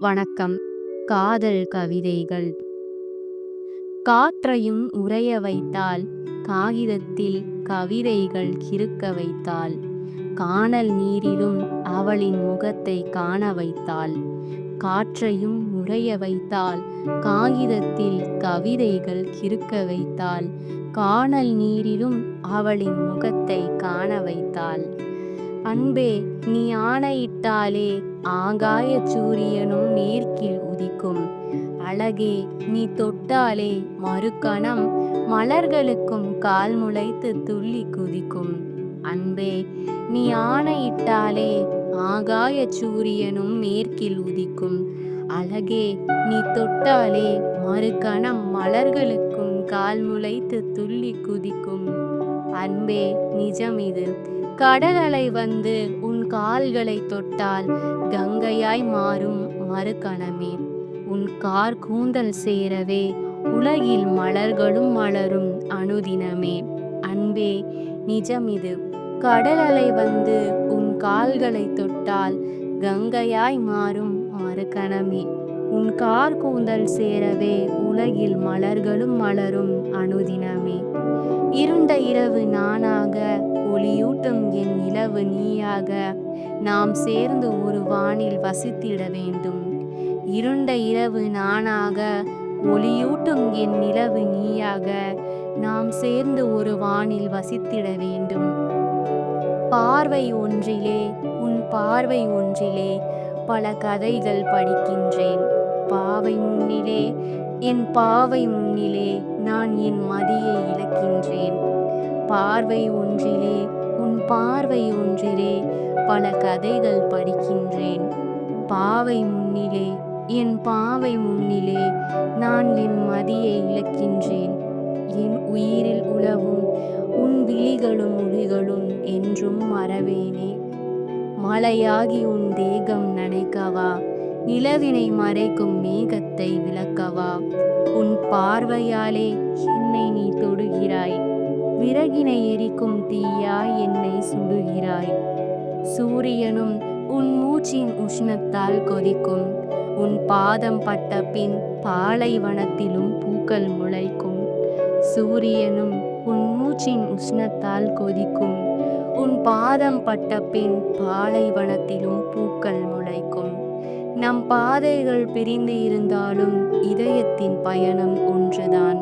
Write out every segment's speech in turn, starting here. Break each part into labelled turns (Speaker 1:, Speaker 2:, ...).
Speaker 1: வணக்கம். காதல் கவிதைகள். காற்றையும் உறைய வைத்தால் காகிதத்தில் கவிதைகள் கிறுக்க வைத்தால் கானல் நீரிலும் அவளின் முகத்தை காண வைத்தாள் காற்றையும் உறைய வைத்தால் காகிதத்தில் கவிதைகள் கிறுக்க வைத்தாள் கானல் நீரிலும் அவளின் முகத்தை காண வைத்தாள் அன்பே நீ ஆணையிட்டாலே ஆகாய சூரியனும் நேர்க்கில் உதிக்கும். அழகே நீ தொட்டாலே மறுக்கணம் மலர்களுக்கும் கால் முளைத்து துள்ளி குதிக்கும். அன்பே நீ ஆணையிட்டாலே ஆகாய சூரியனும் மேற்கில் உதிக்கும். அழகே நீ தொட்டாலே மறுகணம் மலர்களுக்கும் கால் முளைத்து துள்ளி குதிக்கும். அன்பே நிஜம் இது. கடலலை வந்து உன் கால்களை தொட்டால் கங்கையாய் மாறும் மறுகணமே. உன் கார் கூந்தல் சேரவே உலகில் மலர்களும் மலரும் அனுதினமே அன்பே நிஜம் இது கடலலை வந்து உன் கால்களை தொட்டால் கங்கையாய் மாறும் மறுகணமே. உன் கார் கூந்தல் சேரவே உலகில் மலர்களும் மலரும் அனுதினமே இருண்ட இரவு நானாக ஒளியூட்டும் என் நிலவு நீயாக நாம் சேர்ந்து ஒரு வானில் வசித்திட வேண்டும். இருண்ட இரவு நானாக ஒளியூட்டும் என் நிலவு நீயாக நாம் சேர்ந்து ஒரு வானில் வசித்திட வேண்டும். பார்வை ஒன்றிலே உன் பார்வை ஒன்றிலே பல கதைகள் படிக்கின்றேன். பாவை முன்னிலே என் பாவை முன்னிலே நான் என் மதியை இழக்கின்றேன். பார்வை ஒன்றிலே உன் பார்வை ஒன்றிலே பல கதைகள் படிக்கின்றேன். பாவை முன்னிலே என் பாவை முன்னிலே நான் என் மதியை இழக்கின்றேன். என் உயிரில் உழவும் உன் விழிகளும் ஒளிகளும் என்றும் மறவேனே. மலையாகி உன் தேகம் நனைக்கவா? நிலவினை மறைக்கும் மேகத்தை விளக்கவா? உன் பார்வையாலே என்னை நீ தொடுகிறாய். விறகினை எரிக்கும் தீயாய் என்னை சுடுகிறாய். சூரியனும் உன் மூச்சின் உஷ்ணத்தால் கொதிக்கும். உன் பாதம் பட்ட பின் பாலைவனத்திலும் பூக்கள் முளைக்கும். சூரியனும் உன் மூச்சின் உஷ்ணத்தால் கொதிக்கும். உன் பாதம் பட்ட பின் பாலைவனத்திலும் பூக்கள் முளைக்கும். நம் பாதைகள் பிரிந்து இருந்தாலும் இதயத்தின் பயணம் ஒன்றுதான்.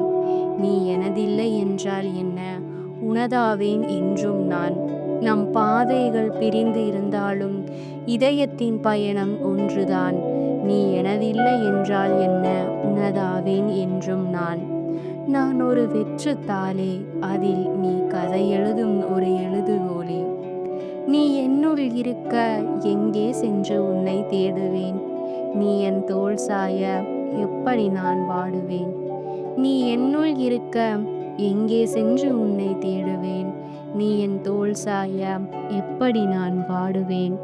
Speaker 1: நீ எனதில்லை என்றால் என்ன? உனதாவேன் என்றும் நான். நம் பாதைகள் பிரிந்து இருந்தாலும் இதயத்தின் பயணம் ஒன்றுதான். நீ எனதில்லை என்றால் என்ன? உனதாவேன் என்றும் நான். நான் ஒரு வெற்று தாளே அதில் நீ கதை எழுதும் ஒரு எழுதுகோலே நீ என்னுள் இருக்க எங்கே சென்று உன்னை தேடுவேன்? நீ என் தோல் சாய எப்படி நான் வாடுவேன்? நீ என்னுள் இருக்க எங்கே சென்று உன்னை தேடுவேன்? நீ என் தோல் சாய எப்படி நான் வாடுவேன்?